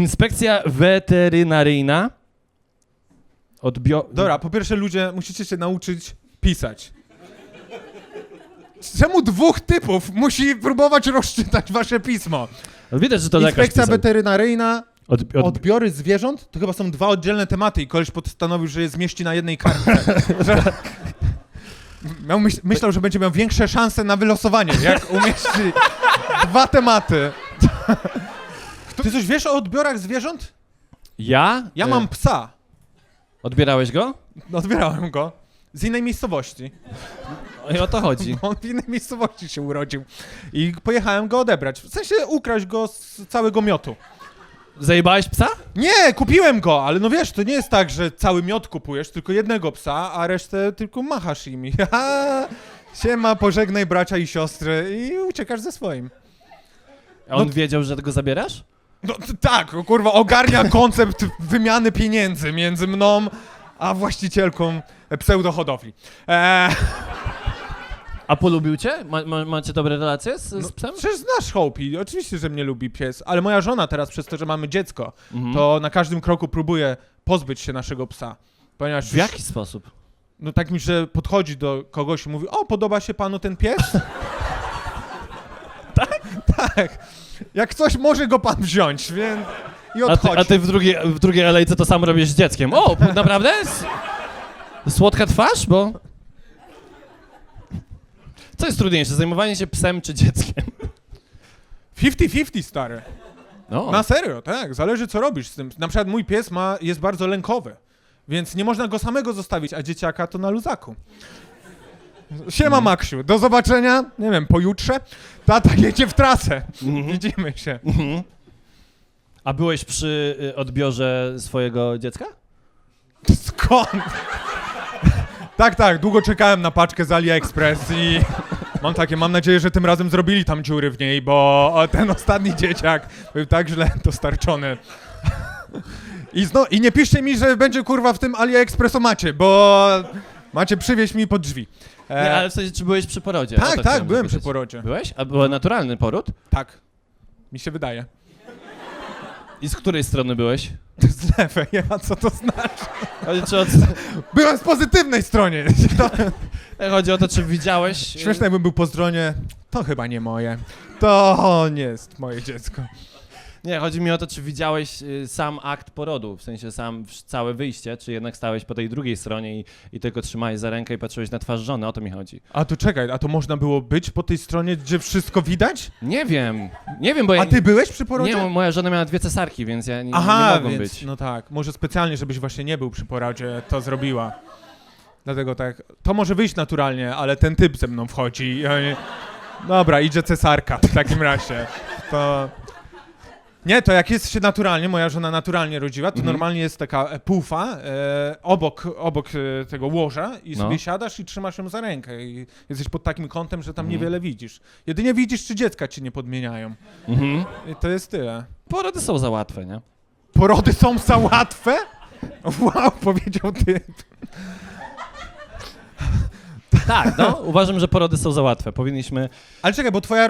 Inspekcja weterynaryjna odbio... Dobra, po pierwsze ludzie, musicie się nauczyć pisać. Czemu dwóch typów musi próbować rozczytać wasze pismo? Widać, że to lekarz Inspekcja pisał. weterynaryjna, Od, od... odbiory zwierząt, to chyba są dwa oddzielne tematy i koleś postanowił, że je zmieści na jednej kartce. że... Miał myśl, myślał, że będzie miał większe szanse na wylosowanie, jak umieści dwa tematy. Ty coś wiesz o odbiorach zwierząt? Ja? Ja E, mam psa. Odbierałeś go? Odbierałem go. Z innej miejscowości. I o to chodzi. On w innej miejscowości się urodził. I pojechałem go odebrać. W sensie ukraść go z całego miotu. Zajebałeś psa? Nie, kupiłem go, ale no wiesz, to nie jest tak, że cały miot kupujesz, tylko jednego psa, a resztę tylko machasz. Haha, Siema, pożegnaj bracia i siostry i uciekasz ze swoim. A on No- wiedział, że go zabierasz? No t- tak, o kurwa, ogarnia koncept wymiany pieniędzy między mną a właścicielką pseudohodowli. Eee, A polubił cię? Ma, ma, macie dobre relacje z, z no, psem? przecież znasz Hopi, oczywiście, że mnie lubi pies, ale moja żona teraz przez to, że mamy dziecko, Mhm. to na każdym kroku próbuje pozbyć się naszego psa. Ponieważ W jaki sposób? No tak mi, że podchodzi do kogoś i mówi, o, podoba się panu ten pies? tak? Tak. Jak coś, może go pan wziąć, więc... I A ty, odchodzi. a ty w, drugiej, w drugiej alejce to sam robisz z dzieckiem. O, naprawdę? S- Słodka twarz? Bo... Co jest trudniejsze, zajmowanie się psem czy dzieckiem? 50-50, stary. No. Na serio, tak. Zależy, co robisz z tym. Na przykład mój pies ma, jest bardzo lękowy, więc nie można go samego zostawić, a dzieciaka to na luzaku. Siema, Maksiu. Do zobaczenia, nie wiem, pojutrze. Tata jedzie w trasę. Mhm. Widzimy się. Mhm. A byłeś przy y, odbiorze swojego dziecka? Skąd? tak, tak, długo czekałem na paczkę z AliExpress i mam takie, mam nadzieję, że tym razem zrobili tam dziury w niej, bo ten ostatni dzieciak był tak źle dostarczony. I, zno, I nie piszcie mi, że będzie kurwa w tym AliExpressomacie, bo macie przywieźć mi pod drzwi. E, Nie, ale w sensie, czy byłeś przy porodzie? O tak, to tak, chciałem byłem przy zapytać. porodzie. Byłeś? A był naturalny poród? Tak, mi się wydaje. I z której strony byłeś? Z lewej, a co to znaczy? Chodzi, czy od... Byłem z pozytywnej stronie. Chodzi o to, czy widziałeś... y, Śmieszne jakbym był po stronie, to chyba nie moje. To nie jest moje dziecko. Nie, chodzi mi o to, czy widziałeś y, sam akt porodu, w sensie sam w- całe wyjście, czy jednak stałeś po tej drugiej stronie i, i tylko trzymałeś za rękę i patrzyłeś na twarz żony, o to mi chodzi. A to czekaj, a to można było być po tej stronie, gdzie wszystko widać? Nie wiem, nie wiem, bo ja... A ty byłeś przy porodzie? Nie, mo- moja żona miała dwie cesarki, więc ja nie, Aha, nie mogłem więc, być. no tak, może specjalnie, żebyś właśnie nie był przy porodzie, to zrobiła. Dlatego tak, to może wyjść naturalnie, ale ten typ ze mną wchodzi i oni... Dobra, idzie cesarka w takim razie. To... Nie, to jak jest się naturalnie, moja żona naturalnie rodziła, to Mhm. normalnie jest taka e, pufa e, obok, obok e, tego łoża i No. sobie siadasz i trzymasz ją za rękę i jesteś pod takim kątem, że tam Mhm. niewiele widzisz. Jedynie widzisz, czy dziecka ci nie podmieniają. Mhm. I to jest tyle. Porody są za łatwe, nie? Porody są za łatwe? Wow, powiedział ty. Tak, no, uważam, że porody są za łatwe. Powinniśmy... Ale czekaj, bo twoja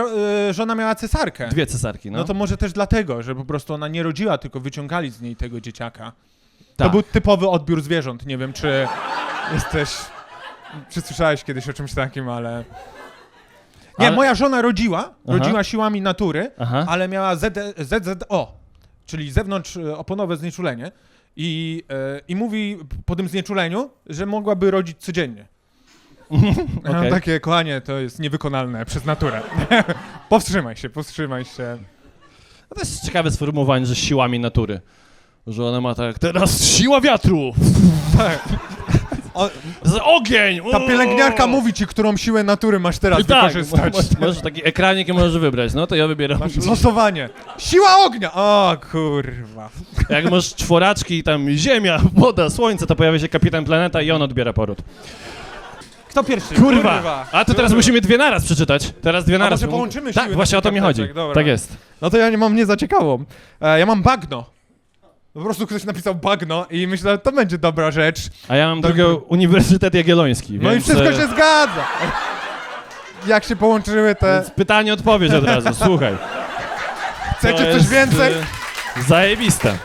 y, żona miała cesarkę. Dwie cesarki, no. No to może też dlatego, że po prostu ona nie rodziła, tylko wyciągali z niej tego dzieciaka. To Tak. był typowy odbiór zwierząt. Nie wiem, czy jesteś... Czy słyszałeś kiedyś o czymś takim, ale... Nie, Ale- moja żona rodziła, rodziła siłami natury, Aha. ale miała ZD, ZZO, czyli zewnątrz e, oponowe znieczulenie i, e, i mówi po tym znieczuleniu, że mogłaby rodzić codziennie. Ja mam Okej. takie, kochanie, to jest niewykonalne przez naturę. powstrzymaj się, powstrzymaj się. No to jest ciekawe sformułowanie, że siłami natury. Że ona ma tak, teraz siła wiatru! Tak. O, Z ogień! ta Uuu! pielęgniarka mówi ci, którą siłę natury masz teraz I tak, wykorzystać. mo- Możesz taki ekranik i możesz wybrać, no to ja wybieram. Masz losowanie. Siła ognia! O kurwa. Jak masz czworaczki, tam ziemia, woda, słońce, to pojawia się kapitan planeta i on odbiera poród. Kto pierwszy? Kurwa! A to teraz musimy dwie naraz przeczytać. Teraz dwie A naraz. może połączymy Tak, siły właśnie o to mi chodzi. karteczek, dobra. Tak jest. No to ja nie mam nie za ciekawą. E, ja mam bagno. Po prostu ktoś napisał bagno i myślę, to będzie dobra rzecz. A ja mam Tak. drugą Uniwersytet Jagielloński, No i więc, wszystko e, się zgadza. Jak się połączyły te... Więc pytanie, odpowiedź od razu, słuchaj. Chcecie To coś jest, więcej? e, Zajebiste.